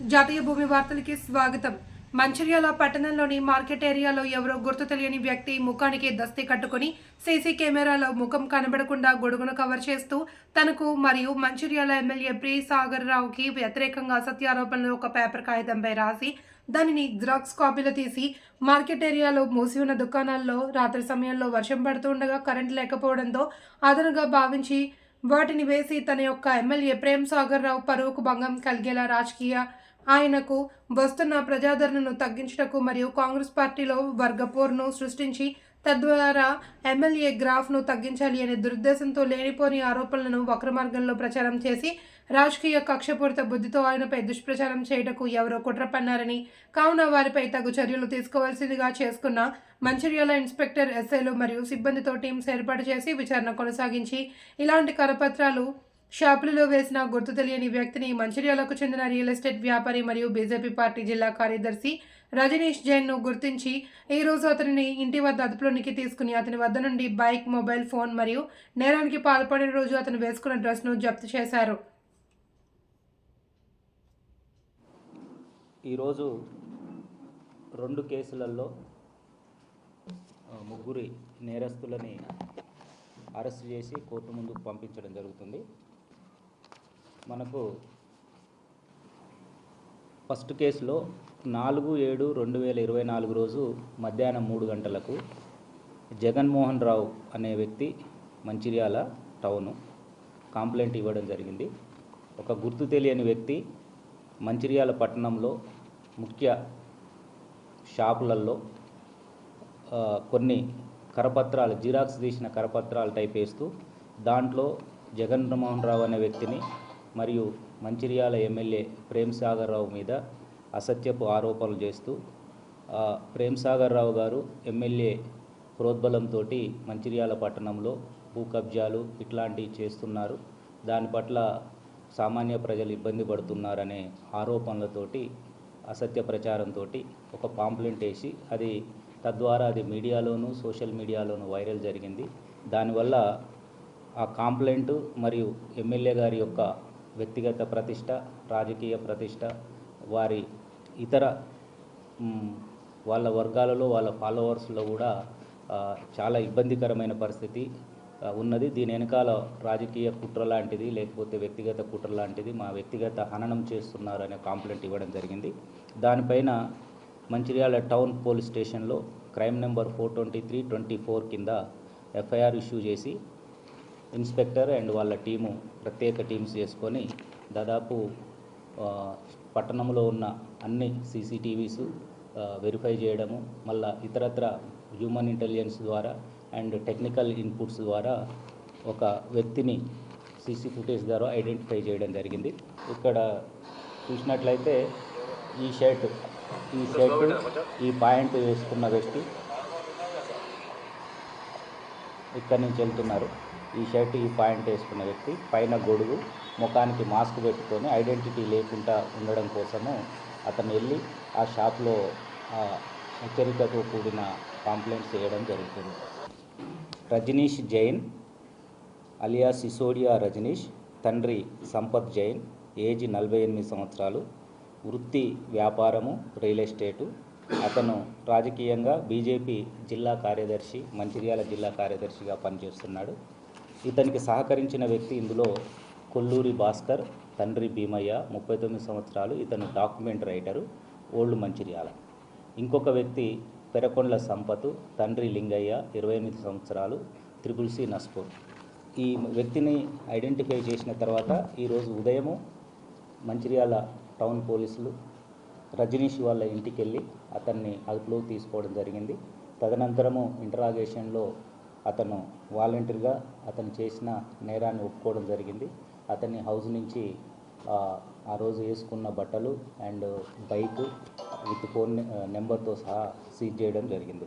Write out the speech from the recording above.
జాతీయ భూమి వార్తలకి స్వాగతం. మంచిర్యాల పట్టణంలోని మార్కెట్ ఏరియాలో ఎవరో గుర్తు తెలియని వ్యక్తి ముఖానికి దస్తి కట్టుకుని సీసీ కెమెరాలో ముఖం కనబడకుండా గొడుగును కవర్ చేస్తూ తనకు మరియు మంచిర్యాల ఎమ్మెల్యే ప్రి సాగర్ రావుకి వ్యతిరేకంగా అసత్యారోపణలు ఒక పేపర్ కాగితంపై రాసి దానిని జిరాక్స్ కాపీలు తీసి మార్కెట్ ఏరియాలో మూసి ఉన్న దుకాణాల్లో రాత్రి సమయంలో వర్షం పడుతుండగా కరెంట్ లేకపోవడంతో అదనుగా భావించి వాటిని వేసి తన యొక్క ఎమ్మెల్యే ప్రేమ్ సాగర్ రావు పరువుకు భంగం కలిగేలా రాజకీయ ఆయనకు వస్తున్న ప్రజాదరణను తగ్గించటకు మరియు కాంగ్రెస్ పార్టీలో వర్గపోర్ను సృష్టించి తద్వారా ఎమ్మెల్యే గ్రాఫ్ను తగ్గించాలి అనే దురుద్దేశంతో లేనిపోని ఆరోపణలను వక్రమార్గంలో ప్రచారం చేసి రాజకీయ కక్షపూరిత బుద్ధితో ఆయనపై దుష్ప్రచారం చేయటకు ఎవరో కుట్ర పన్నారని కావున వారిపై తగు చర్యలు తీసుకోవాల్సిందిగా చేసుకున్న మంచిర్యాల ఇన్స్పెక్టర్ ఎస్ఐలు మరియు సిబ్బందితో టీమ్స్ ఏర్పాటు చేసి విచారణ కొనసాగించి ఇలాంటి కరపత్రాలు షాపులలో వేసిన గుర్తు తెలియని వ్యక్తిని మంచిర్యాలకు చెందిన రియల్ ఎస్టేట్ వ్యాపారి మరియు బీజేపీ పార్టీ జిల్లా కార్యదర్శి రజనీష్ జైన్ను గుర్తించి ఈ రోజు అతనిని ఇంటి వద్ద అదుపులోనికి తీసుకుని అతని వద్ద నుండి బైక్ మొబైల్ ఫోన్ మరియు నేరానికి పాల్పడిన రోజు అతను వేసుకున్న డ్రెస్ను జప్తు చేశారు. ఈరోజు రెండు కేసులలో ముగ్గురి నేరస్తులని అరెస్ట్ చేసి కోర్టు ముందుకు పంపించడం జరుగుతుంది. మనకు ఫస్ట్ కేసులో నాలుగు ఏడు రెండు వేల ఇరవై నాలుగు రోజు మధ్యాహ్నం మూడు గంటలకు జగన్మోహన్ రావు అనే వ్యక్తి మంచిర్యాల టౌను కంప్లైంట్ ఇవ్వడం జరిగింది. ఒక గుర్తు తెలియని వ్యక్తి మంచిర్యాల పట్టణంలో ముఖ్య షాపులలో కొన్ని కరపత్రాలు జిరాక్స్ తీసిన కరపత్రాలు టైప్ వేస్తూ దాంట్లో జగన్మోహన్ రావు అనే వ్యక్తిని మరియు మంచిర్యాల ఎమ్మెల్యే ప్రేమ్ సాగర్ రావు మీద అసత్యపు ఆరోపణలు చేస్తూ ప్రేమ్ సాగర్ రావు గారు ఎమ్మెల్యే ప్రోద్బలంతో మంచిర్యాల పట్టణంలో భూ కబ్జాలు ఇట్లాంటివి చేస్తున్నారు. దాని పట్ల సామాన్య ప్రజలు ఇబ్బంది పడుతున్నారనే ఆరోపణలతోటి అసత్య ప్రచారంతో ఒక పాంప్లెంట్ వేసి అది తద్వారా అది మీడియాలోను సోషల్ మీడియాలోను వైరల్ జరిగింది. దానివల్ల ఆ కాంప్లైంట్ మరియు ఎమ్మెల్యే గారి యొక్క వ్యక్తిగత ప్రతిష్ట రాజకీయ ప్రతిష్ట వారి ఇతర వాళ్ళ వర్గాలలో వాళ్ళ ఫాలోవర్స్లో కూడా చాలా ఇబ్బందికరమైన పరిస్థితి ఉన్నది. దీని వెనకాల రాజకీయ కుట్ర లాంటిది లేకపోతే వ్యక్తిగత కుట్ర లాంటిది మా వ్యక్తిగత హననం చేస్తున్నారు అనే కాంప్లైంట్ ఇవ్వడం జరిగింది. దానిపైన మంచిర్యాల టౌన్ పోలీస్ స్టేషన్లో crime number four twenty three twenty four కింద ఎఫ్ఐఆర్ ఇష్యూ చేసి ఇన్స్పెక్టర్ అండ్ వాళ్ళ టీము ప్రత్యేక టీమ్స్ చేసుకొని దాదాపు పట్టణంలో ఉన్న అన్ని సీసీటీవీస్ వెరిఫై చేయడము మళ్ళా ఇతరత్ర హ్యూమన్ ఇంటెలిజెన్స్ ద్వారా అండ్ టెక్నికల్ ఇన్పుట్స్ ద్వారా ఒక వ్యక్తిని సీసీ ఫుటేజ్ ద్వారా ఐడెంటిఫై చేయడం జరిగింది. ఇక్కడ చూసినట్లయితే ఈ షర్ట్ ఈ షర్ట్ ఈ పాయింట్ వేసుకున్న వ్యక్తి ఇక్కడి నుంచి వెళ్తున్నారు. ఈ షర్ట్ ఈ పాయింట్ వేసుకున్న వ్యక్తి పైన గొడుగు ముఖానికి మాస్క్ పెట్టుకొని ఐడెంటిటీ లేకుండా ఉండడం కోసము అతను వెళ్ళి ఆ షాప్లో ఆ, హెచ్చరికతో కూడిన కాంప్లైంట్స్ చేయడం జరుగుతుంది. రజనీష్ జైన్ అలియా సిసోడియా రజనీష్ తండ్రి సంపత్ జైన్ ఏజ్ నలభై ఎనిమిది సంవత్సరాలు వృత్తి వ్యాపారము రియల్ ఎస్టేటు. అతను రాజకీయంగా బీజేపీ జిల్లా కార్యదర్శి మంచిర్యాల జిల్లా కార్యదర్శిగా పనిచేస్తున్నాడు. ఇతనికి సహకరించిన వ్యక్తి ఇందులో కొల్లూరి భాస్కర్ తండ్రి భీమయ్య ముప్పై తొమ్మిది సంవత్సరాలు ఇతను డాక్యుమెంట్ రైటరు ఓల్డ్ మంచిర్యాల. ఇంకొక వ్యక్తి పెరకొండ్ల సంపత్ తండ్రి లింగయ్య ఇరవై ఎనిమిది సంవత్సరాలు త్రిపుల్ సి నస్పూర్. ఈ వ్యక్తిని ఐడెంటిఫై చేసిన తర్వాత ఈరోజు ఉదయము మంచిర్యాల టౌన్ పోలీసులు రజనీష్ వాళ్ళ ఇంటికి వెళ్ళి అతన్ని అదుపులోకి తీసుకోవడం జరిగింది. తదనంతరము ఇంటరాగేషన్లో అతను వాలంటీర్గా అతను చేసిన నేరాన్ని ఒప్పుకోవడం జరిగింది. అతన్ని హౌస్ నుంచి ఆ, రోజు వేసుకున్న బట్టలు అండ్ బైక్ విత్ ఫోన్ నెంబర్తో సహా సీజ్ చేయడం జరిగింది.